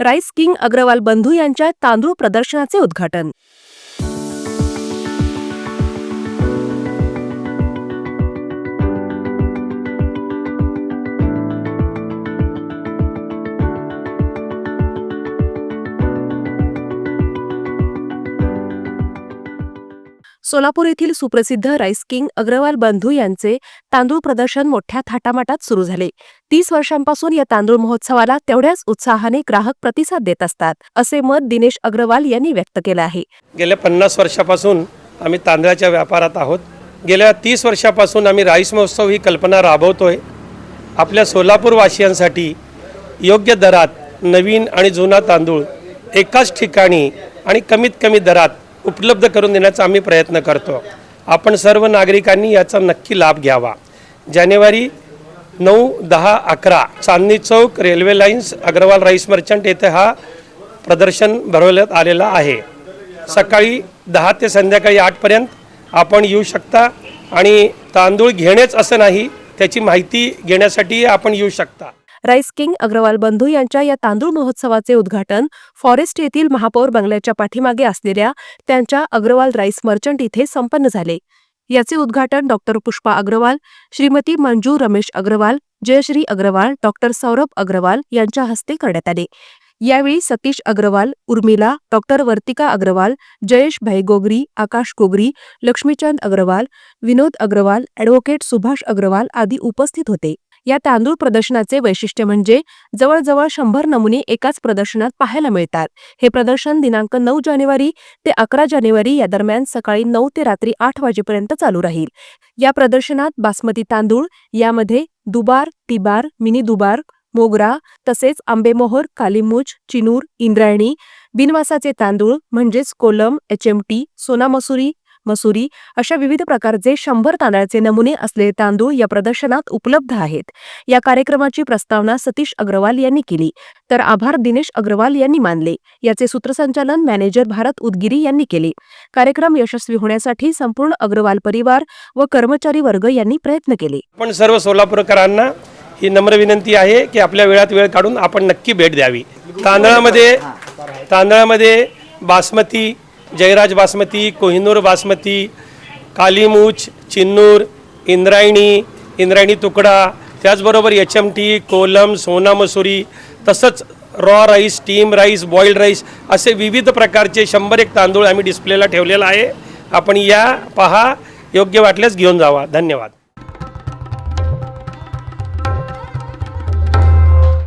Rice king Agarwal बंधू यांच्या तांदूळ प्रदर्शनाचे उद्घाटन. सोलापूर येथील सुप्रसिद्ध राईस किंग अग्रवाल बंधू यांचे तांदूळ प्रदर्शन मोठ्या थाटामाटात सुरू झाले. तीस वर्षांपासून या तांदूळ महोत्सवाला तेवढ्याच उत्साहाने ग्राहक प्रतिसाद देत असतात असे मत दिनेश अग्रवाल यांनी व्यक्त केलं आहे. गेल्या पन्नास वर्षापासून आम्ही तांदळाच्या व्यापारात आहोत. गेल्या तीस वर्षापासून आम्ही राईस महोत्सव ही कल्पना राबवतोय. आपल्या सोलापूरवासियांसाठी योग्य दरात नवीन आणि जुना तांदूळ एकाच ठिकाणी आणि कमीत कमी दरात उपलब्ध करून देण्याचा आम्ही प्रयत्न करतो. आपण सर्व नागरिकांनी याचा नक्की लाभ घ्यावा. जानेवारी नऊ दहा अकरा Chandni Chowk railway lines Agrawal rice merchant येथे हा प्रदर्शन भरवण्यात आलेला आहे. सकाळी दहा ते संध्याकाळी आठपर्यंत आपण येऊ शकता आणि तांदूळ घेणेच असं नाही त्याची माहिती घेण्यासाठी आपण येऊ शकता. राईस किंग अग्रवाल बंधू यांच्या या तांदूळ महोत्सवाचे उद्घाटन फॉरेस्ट येथील महापौर बंगल्याच्या पाठीमागे असलेल्या त्यांच्या अग्रवाल राईस मर्चंट इथे संपन्न झाले. याचे उद्घाटन डॉक्टर पुष्पा अग्रवाल श्रीमती मंजू रमेश अग्रवाल जयश्री अग्रवाल डॉक्टर सौरभ अग्रवाल यांच्या हस्ते करण्यात आले. यावेळी सतीश अग्रवाल उर्मिला डॉक्टर वर्तिका अग्रवाल जयेश भाई गोगरी आकाश गोगरी लक्ष्मीचंद अग्रवाल विनोद अग्रवाल ॲडव्होकेट सुभाष अग्रवाल आदी उपस्थित होते. या तांदूळ प्रदर्शनाचे वैशिष्ट्य म्हणजे जवळजवळ शंभर नमुने एकाच प्रदर्शनात पाहायला मिळतात. हे प्रदर्शन दिनांक नऊ जानेवारी ते अकरा जानेवारी या दरम्यान सकाळी नऊ ते रात्री आठ वाजेपर्यंत चालू राहील. या प्रदर्शनात बासमती तांदूळ यामध्ये दुबार तिबार मिनी दुबार मोगरा तसेच आंबेमोहर कालीमुच चिनूर इंद्रायणी बिनवासाचे तांदूळ म्हणजेच कोलम एचएमटी सोनामसुरी मसुरी अशा विविध प्रकारचे शंभर तांदळाचे नमुने असलेले तांदूळ या प्रदर्शनात उपलब्ध आहेत. या कार्यक्रमाची प्रस्तावना सतीश अग्रवाल यांनी केली. तर आभार दिनेश अग्रवाल यांनी मानले. याचे सूत्रसंचालन मॅनेजर भारत उदगिरी यांनी केले. कार्यक्रम यशस्वी होण्यासाठी संपूर्ण अग्रवाल परिवार व कर्मचारी वर्ग यांनी प्रयत्न केले. पण सर्व सोलापूरकरांना ही नम्र विनंती आहे की आपल्या वेळात वेळ काढून आपण नक्की भेट द्यावी. तांदळामध्ये तांदळामध्ये बासमती जयराज बासमती कोहिनूर बासमती कालीमूच चिन्नूर इंद्रायणी इंद्रायणी तुकडा त्याचबरोबर H M T Kolam Sona Masuri तसंच raw rice steam rice boiled rice असे विविध प्रकारचे शंभर एक तांदूळ आम्ही डिस्प्लेला ठेवलेला आहे. आपण या पहा योग्य वाटल्यास घेऊन जावा. धन्यवाद.